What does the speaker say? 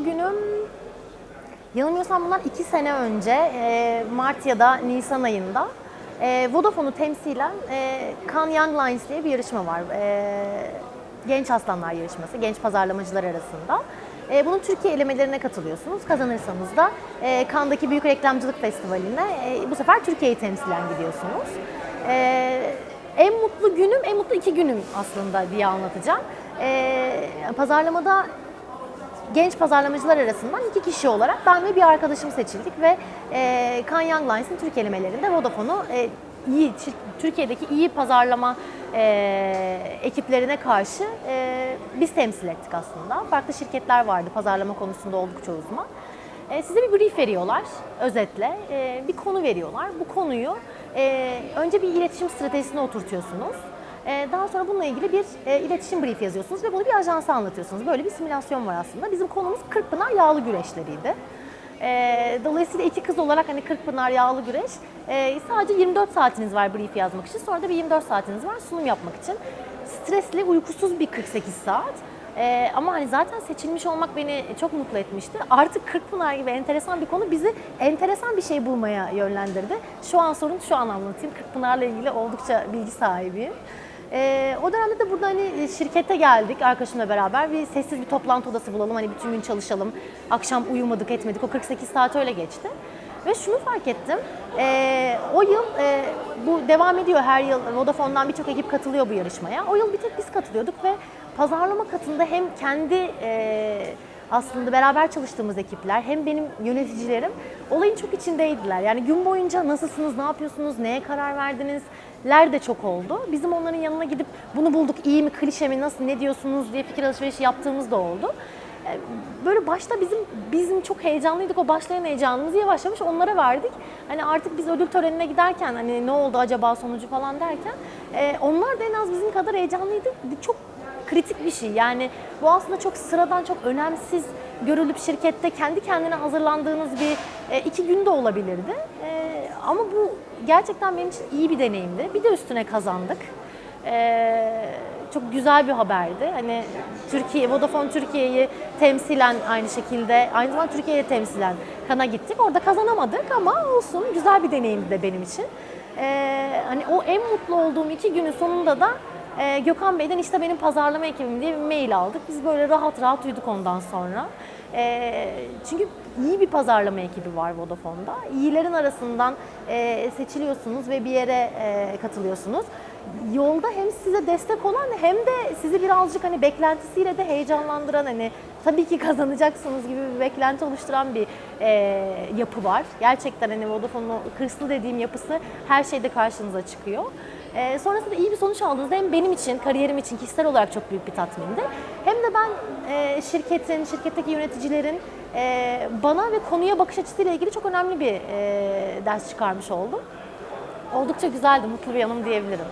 mutlu günüm yanılmıyorsam bunlar iki sene önce e, Mart ya da Nisan ayında e, Vodafone'u temsilen e, Young Lions diye bir yarışma var. E, genç aslanlar yarışması, genç pazarlamacılar arasında. Bunun Türkiye elemelerine katılıyorsunuz. Kazanırsanız da e, Cannes'daki Büyük Reklamcılık Festivali'ne bu sefer Türkiye'yi temsilen gidiyorsunuz. En mutlu günüm, en mutlu iki günüm aslında diye anlatacağım. E, pazarlamada genç pazarlamacılar arasından iki kişi olarak ben ve bir arkadaşım seçildik ve e, Can Young Lines'ın Türkiye elemelerinde Vodafone'u e, iyi, Türkiye'deki iyi pazarlama e, ekiplerine karşı e, biz temsil ettik aslında. Farklı şirketler vardı pazarlama konusunda oldukça uzman. E, size bir brief veriyorlar özetle, e, bir konu veriyorlar. Bu konuyu e, önce bir iletişim stratejisine oturtuyorsunuz. Ee, Daha sonra bununla ilgili bir e, iletişim brief yazıyorsunuz ve bunu bir ajansa anlatıyorsunuz. Böyle bir simülasyon var aslında. Bizim konumuz Kırkpınar yağlı güreşleriydi. Ee, Dolayısıyla iki kız olarak hani Kırkpınar yağlı güreş e, sadece 24 saatiniz var brief yazmak için. Sonra da bir 24 saatiniz var sunum yapmak için. Stresli, uykusuz bir 48 saat. Ee, ama hani zaten seçilmiş olmak beni çok mutlu etmişti. Artık Kırkpınar gibi enteresan bir konu bizi enteresan bir şey bulmaya yönlendirdi. Şu an sorun şu an anlatayım. Kırkpınar'la ilgili oldukça bilgi sahibiyim. Ee, o dönemde de burada hani şirkete geldik arkadaşımla beraber. Bir sessiz bir toplantı odası bulalım. Hani bütün gün çalışalım. Akşam uyumadık etmedik. O 48 saat öyle geçti. Ve şunu fark ettim. Ee, o yıl e, bu devam ediyor her yıl. Vodafone'dan birçok ekip katılıyor bu yarışmaya. O yıl bir tek biz katılıyorduk ve pazarlama katında hem kendi e, aslında beraber çalıştığımız ekipler hem benim yöneticilerim olayın çok içindeydiler. Yani gün boyunca nasılsınız, ne yapıyorsunuz, neye karar verdiniz ler de çok oldu. Bizim onların yanına gidip bunu bulduk iyi mi, klişe mi, nasıl, ne diyorsunuz diye fikir alışverişi yaptığımız da oldu. E, Böyle başta bizim bizim çok heyecanlıydık. O başlayan heyecanımızı yavaş yavaş onlara verdik. Hani artık biz ödül törenine giderken hani ne oldu acaba sonucu falan derken e, onlar da en az bizim kadar heyecanlıydı. Çok kritik bir şey. Yani bu aslında çok sıradan, çok önemsiz görülüp şirkette kendi kendine hazırlandığınız bir e, iki günde olabilirdi. E, ama bu gerçekten benim için iyi bir deneyimdi. Bir de üstüne kazandık. E, çok güzel bir haberdi. Hani Türkiye, Vodafone Türkiye'yi temsilen aynı şekilde, aynı zamanda Türkiye'yi temsilen kana gittik. Orada kazanamadık ama olsun. Güzel bir deneyimdi de benim için. E, hani o en mutlu olduğum iki günün sonunda da ee, Gökhan Bey'den işte benim pazarlama ekibim diye bir mail aldık. Biz böyle rahat rahat uyuduk ondan sonra. Ee, çünkü iyi bir pazarlama ekibi var Vodafone'da. İyilerin arasından e, seçiliyorsunuz ve bir yere e, katılıyorsunuz. Yolda hem size destek olan hem de sizi birazcık hani beklentisiyle de heyecanlandıran hani tabii ki kazanacaksınız gibi bir beklenti oluşturan bir e, yapı var. Gerçekten hani Vodafone'un hırslı dediğim yapısı her şeyde karşınıza çıkıyor. E, sonrasında iyi bir sonuç aldığınızda hem benim için, kariyerim için kişisel olarak çok büyük bir tatmindi. Hem de ben e, şirketin, şirketteki yöneticilerin e, bana ve konuya bakış açısıyla ilgili çok önemli bir e, ders çıkarmış oldum. Oldukça güzeldi, mutlu bir yanım diyebilirim.